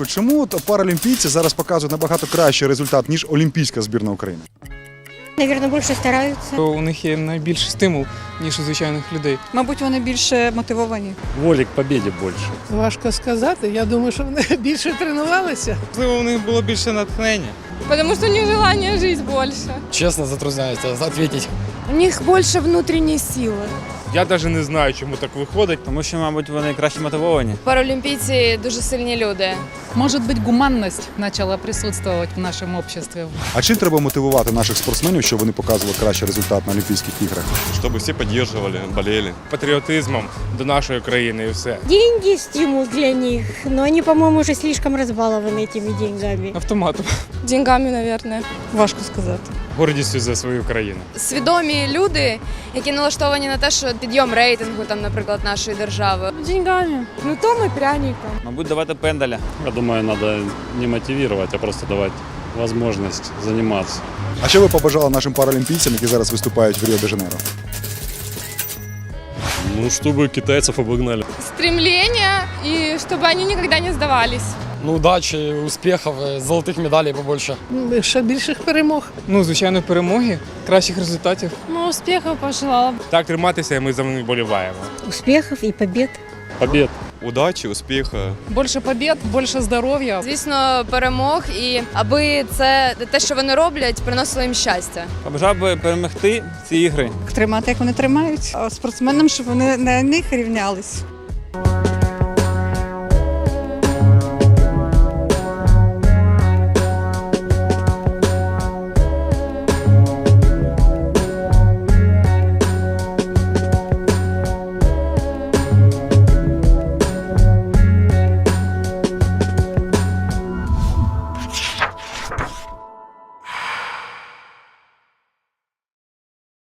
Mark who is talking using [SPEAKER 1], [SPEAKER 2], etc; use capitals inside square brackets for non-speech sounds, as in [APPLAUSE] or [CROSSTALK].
[SPEAKER 1] думку, чому паралімпійці зараз показують набагато кращий результат, ніж Олімпійська збірна України?
[SPEAKER 2] Наверное, больше стараются.
[SPEAKER 3] У них є найбільший стимул, ніж у звичайних людей.
[SPEAKER 4] Мабуть, вони більше мотивовані.
[SPEAKER 5] воли к победе больше.
[SPEAKER 6] Важко сказати. Я думаю, що вони [LAUGHS] більше тренувалися.
[SPEAKER 3] Можливо, у них було більше натхнення.
[SPEAKER 7] Потому что у них желание жить больше.
[SPEAKER 5] Честно затрудняюсь ответить.
[SPEAKER 7] У них больше внутренней силы.
[SPEAKER 3] Я навіть не знаю, чому так виходить.
[SPEAKER 8] Тому що, мабуть, вони краще мотивовані.
[SPEAKER 7] Паралимпийцы дуже сильні люди.
[SPEAKER 4] Может быть, гуманность начала присутствовать в нашем обществе.
[SPEAKER 1] А чим треба мотивувати наших спортсменів, щоб вони показували кращий результат на Олімпійських іграх?
[SPEAKER 9] чтобы все поддерживали, болели.
[SPEAKER 3] Патріотизмом до нашої країни і все.
[SPEAKER 2] Деньги – стимул для них, но они, по-моему, уже слишком разбалованы этими деньгами.
[SPEAKER 3] Автоматом.
[SPEAKER 7] Деньгами, наверное.
[SPEAKER 4] Важко сказати.
[SPEAKER 3] Гордістю за свою країну.
[SPEAKER 7] Свідомі люди, які налаштовані на те, що підйом рейтингу, там, наприклад, нашої держави. Деньгами. Ну, то ми пряником.
[SPEAKER 8] Мабуть, давати пендаля.
[SPEAKER 5] Я думаю, надо не мотивировать, а просто давать возможность заниматься.
[SPEAKER 1] А що ви побажали нашим паралімпійцям, які зараз виступають в Ріо-де-Жанейро?
[SPEAKER 5] Ну, чтобы китайцев обогнали.
[SPEAKER 7] Стремлення і щоб вони ніколи не здавались.
[SPEAKER 5] Ну, удачи, успехов, золотых медалей побольше.
[SPEAKER 6] Ну, Ще більших перемог.
[SPEAKER 3] Ну, звичайно, перемоги, кращих результатів.
[SPEAKER 7] Ну, успіхів пожелала.
[SPEAKER 3] Так триматися, і ми за них боліваємо.
[SPEAKER 2] Успехов и побед.
[SPEAKER 5] Побед.
[SPEAKER 9] Удачи, успеха.
[SPEAKER 4] Більше побед, більше здоров'я.
[SPEAKER 7] Звісно, перемог і аби це те, що вони роблять, приносило їм щастя.
[SPEAKER 8] Побажав би перемогти ці ігри.
[SPEAKER 4] Тримати, як вони тримають, а спортсменам, щоб вони на них рівнялись.